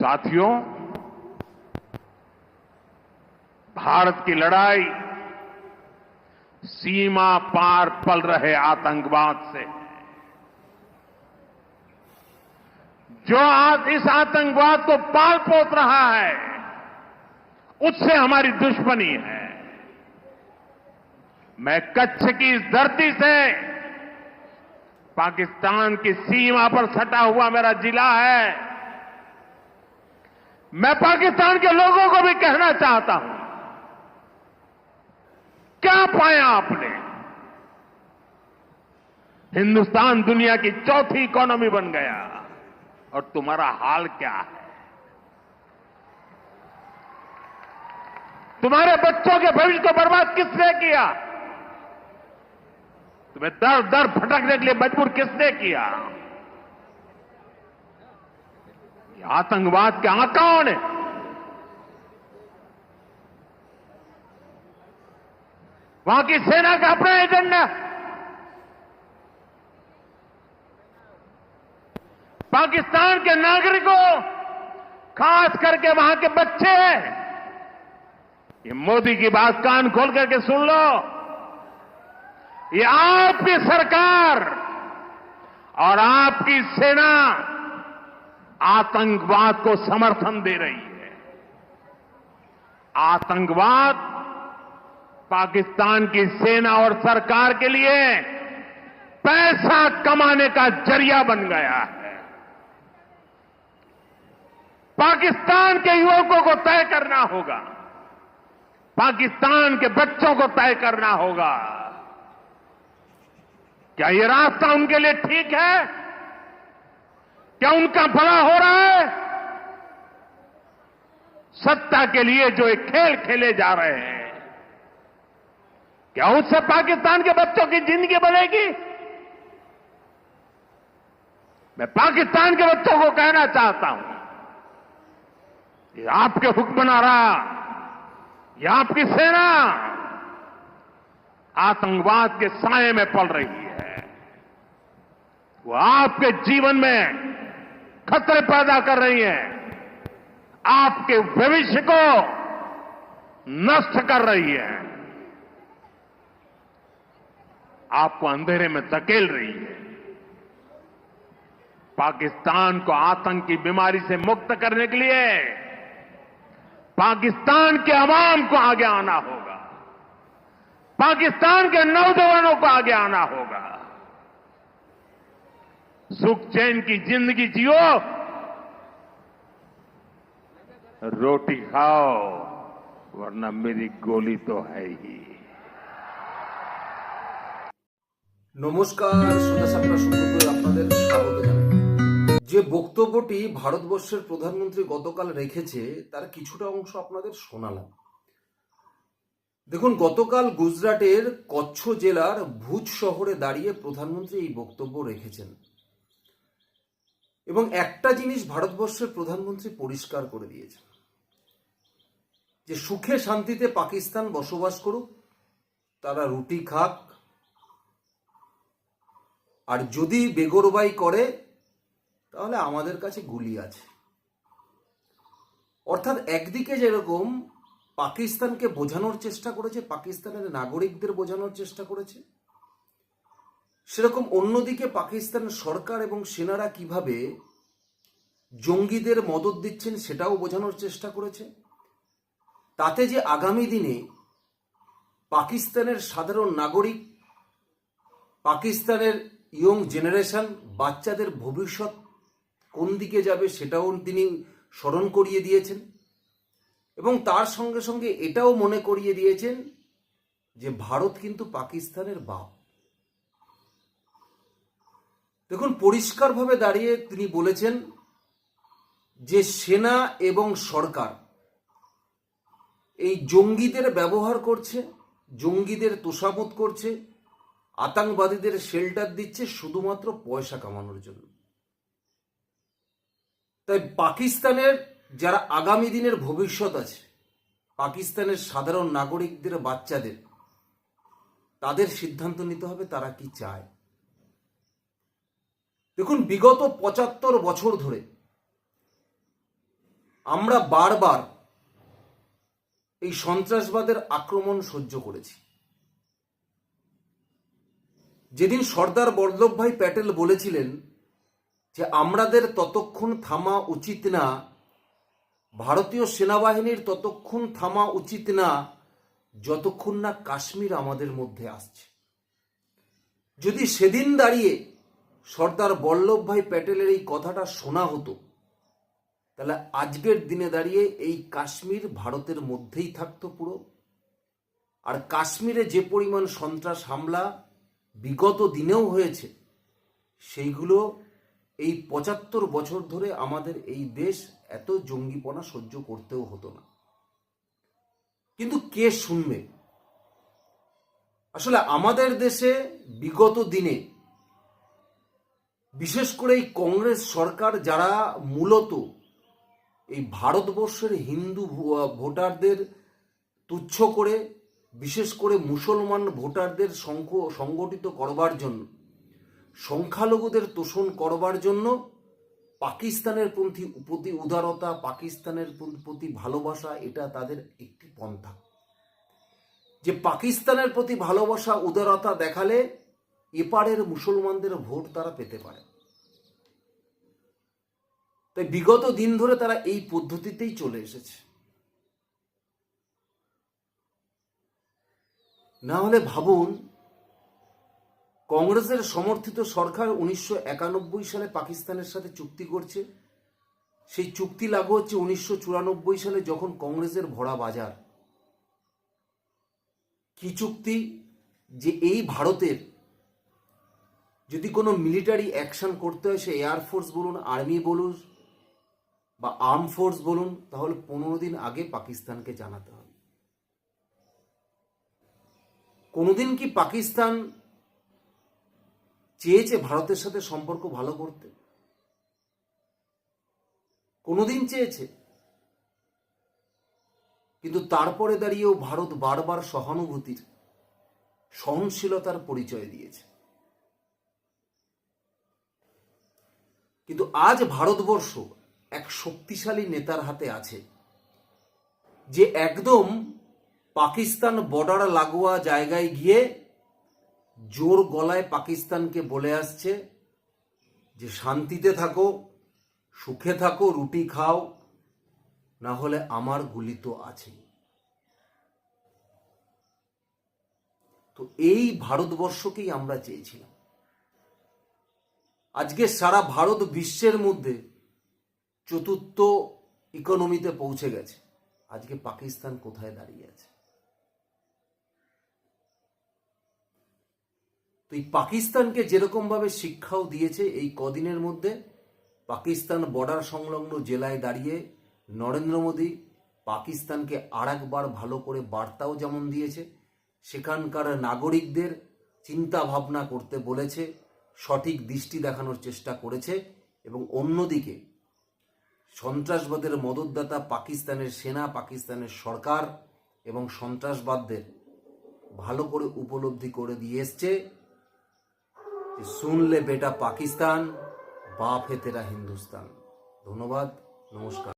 साथियों, भारत की लड़ाई सीमा पार पल रहे आतंकवाद से जो आज इस आतंकवाद को पाल पोत रहा है, उससे हमारी दुश्मनी है। मैं कच्छ की इस धरती से पाकिस्तान की सीमा पर सटा हुआ मेरा जिला है। मैं पाकिस्तान के लोगों को भी कहना चाहता हूँ। क्या पाया आपने? हिंदुस्तान दुनिया की चौथी इकोनॉमी बन गया। और तुम्हारा हाल क्या है? तुम्हारे बच्चों के भविष्य को बर्बाद किसने किया? तुम्हें दर दर भटकने के लिए मजबूर किसने किया? आतंकवाद के आकाओं ने वहाँ की सेना का अपना एजेंडा। पाकिस्तान के नागरिकों, खास करके वहाँ के बच्चे ये मोदी की बात कान खोल करके सुन लो। ये आपकी सरकार और आपकी सेना आतंकवाद को समर्थन दे रही है। आतंकवाद पाकिस्तान की सेना और सरकार के लिए पैसा कमाने का ज़रिया बन गया है। पाकिस्तान के युवकों को तय करना होगा। पाकिस्तान के बच्चों को तय करना होगा। क्या ये रास्ता उनके लिए ठीक है? क्या उनका भला हो रहा है? सत्ता के लिए जो एक खेल खेले जा रहे हैं। क्या उससे पाकिस्तान के बच्चों की ज़िंदगी बनेगी? मैं पाकिस्तान के बच्चों को कहना चाहता हूँ, ये आपके हुक्मनारा ये आपकी सेना आतंकवाद के साय में पल रही है। वो आपके जीवन में खतरे पैदा कर रही है। आपके भविष्य को नष्ट कर रही है। आपको अंधेरे में धकेल रही है। पाकिस्तान को आतंक की बीमारी से मुक्त करने के लिए पाकिस्तान के अवाम को आगे आना होगा। पाकिस्तान के नौजवानों को आगे आना होगा। सुख चैन की जिंदगी जियो रोटी खाओ वरना मेरी गोली तो है ही নমস্কার সুদা সাপড়া সুব্রত আপনাদের স্বাগত জানাই যে বক্তব্যটি ভারতবর্ষের প্রধানমন্ত্রী গতকাল রেখেছে তার কিছুটা অংশ আপনাদের শোনালাম দেখুন গতকাল গুজরাটের কচ্ছ জেলার ভুজ শহরে দাঁড়িয়ে প্রধানমন্ত্রী এই বক্তব্য রেখেছেন এবং একটা জিনিস ভারতবর্ষের প্রধানমন্ত্রী পরিষ্কার করে দিয়েছেন। যে সুখে শান্তিতে পাকিস্তান বসবাস করুক, তারা রুটি খাক, আর যদি বেগরবাই করে, তাহলে আমাদের কাছে গুলি আছে। অর্থাৎ একদিকে যেরকম পাকিস্তানকে বোঝানোর চেষ্টা করেছে, পাকিস্তানের নাগরিকদের বোঝানোর চেষ্টা করেছে সেরকম অন্যদিকে পাকিস্তান সরকার এবং সেনারা কীভাবে জঙ্গিদের মদত দিচ্ছেন সেটাও বোঝানোর চেষ্টা করেছে। তাতে যে আগামী দিনে পাকিস্তানের সাধারণ নাগরিক, পাকিস্তানের ইয়ং জেনারেশন, বাচ্চাদের ভবিষ্যৎ কোন দিকে যাবে সেটাও তিনি স্মরণ করিয়ে দিয়েছেন এবং তার সঙ্গে সঙ্গে এটাও মনে করিয়ে দিয়েছেন যে ভারত কিন্তু পাকিস্তানের বাপ। দেখুন, পরিষ্কারভাবে দাঁড়িয়ে তিনি বলেছেন যে সেনা এবং সরকার এই জঙ্গিদের ব্যবহার করছে, জঙ্গিদের তোষামত করছে, আতঙ্কবাদীদের শেল্টার দিচ্ছে শুধুমাত্র পয়সা কামানোর জন্য। তাই পাকিস্তানের যারা আগামী দিনের ভবিষ্যৎ আছে, পাকিস্তানের সাধারণ নাগরিকদের বাচ্চাদের, তাদের সিদ্ধান্ত নিতে হবে তারা কি চায়। দেখুন, বিগত পঁচাত্তর বছর ধরে আমরা বারবার এই সন্ত্রাসবাদের আক্রমণ সহ্য করেছি। যেদিন সর্দার বল্লভভাই প্যাটেল বলেছিলেন যে আমাদের ততক্ষণ থামা উচিত না, ভারতীয় সেনাবাহিনীর ততক্ষণ থামা উচিত না, যতক্ষণ না কাশ্মীর আমাদের মধ্যে আসছে। যদি সেদিন দাঁড়িয়ে সর্দার বল্লভভাই প্যাটেলের এই কথাটা শোনা হতো। তাহলে আজকের দিনে দাঁড়িয়ে এই কাশ্মীর ভারতের মধ্যেই থাকতো পুরো। আর কাশ্মীরে যে পরিমাণ সন্ত্রাস হামলা বিগত দিনেও হয়েছে, সেইগুলো এই পঁচাত্তর বছর ধরে আমাদের এই দেশ এত জঙ্গিপনা সহ্য করতেও হতো না। কিন্তু কে শুনবে? আসলে আমাদের দেশে বিগত দিনে বিশেষ করে এই কংগ্রেস সরকার যারা মূলত এই ভারতবর্ষের হিন্দু ভোটারদের তুচ্ছ করে, বিশেষ করে মুসলমান ভোটারদের সংগঠিত করবার জন্য, সংখ্যালঘুদের তোষণ করবার জন্য পাকিস্তানের প্রতি প্রতি উদারতা, পাকিস্তানের প্রতি ভালোবাসা, এটা তাদের একটি পন্থা। যে পাকিস্তানের প্রতি ভালোবাসা, উদারতা দেখালে এপারের মুসলমানদের ভোট তারা পেতে পারে। তাই বিগত দিন ধরে তারা এই পদ্ধতিতেই চলে এসেছে। না হলে ভাবুন, কংগ্রেসের সমর্থিত সরকার উনিশশো একানব্বই সালে পাকিস্তানের সাথে চুক্তি করছে। সেই চুক্তি লাগু হচ্ছে উনিশশো চুরানব্বই সালে যখন কংগ্রেসের ভরা বাজার। কি চুক্তি? যে এই ভারতের যদি কোনো মিলিটারি অ্যাকশন করতে হয়, সে এয়ারফোর্স বলুন আর্মি বলুন, বা আর্ম ফোর্স বলুন, তাহলে পনেরো দিন আগে পাকিস্তানকে জানাতে হবে। কোনোদিন কি পাকিস্তান চেয়েছে ভারতের সাথে সম্পর্ক ভালো করতে? কোনোদিন চেয়েছে। কিন্তু তারপরে দাঁড়িয়েও ভারত বারবার সহানুভূতির, সহনশীলতার পরিচয় দিয়েছে। কিন্তু আজ ভারতবর্ষ এক শক্তিশালী নেতার হাতে আছে, যে একদম পাকিস্তান বর্ডার লাগোয়া জায়গায় গিয়ে জোর গলায় পাকিস্তানকে বলে আসছে যে শান্তিতে থাকো, সুখে থাকো, রুটি খাও, না হলে আমার গুলি তো আছে তো এই ভারতবর্ষকেই আমরা চেয়েছিলাম। আজকে সারা ভারত বিশ্বের মধ্যে চতুর্থ ইকোনমিতে পৌঁছে গেছে। আজকে পাকিস্তান কোথায় দাঁড়িয়ে আছে? তো এই পাকিস্তানকে যেরকম ভাবে শিক্ষাও দিয়েছে, এই কদিনের মধ্যে পাকিস্তান বর্ডার সংলগ্ন জেলায় দাঁড়িয়ে নরেন্দ্র মোদী পাকিস্তানকে আর একবার ভালো করে বার্তাও যেমন দিয়েছে, সেখানকার নাগরিকদের চিন্তা ভাবনা করতে বলেছে সঠিক দৃষ্টি দেখানোর চেষ্টা করেছে এবং অন্যদিকে সন্ত্রাসবাদের মদতদাতা পাকিস্তানের সেনা, পাকিস্তানের সরকার এবং সন্ত্রাসবাদদের ভালো করে উপলব্ধি করে দিয়ে এসছে শুনলে বেটা পাকিস্তান, বাপ হে তেরা হিন্দুস্তান। ধন্যবাদ, নমস্কার।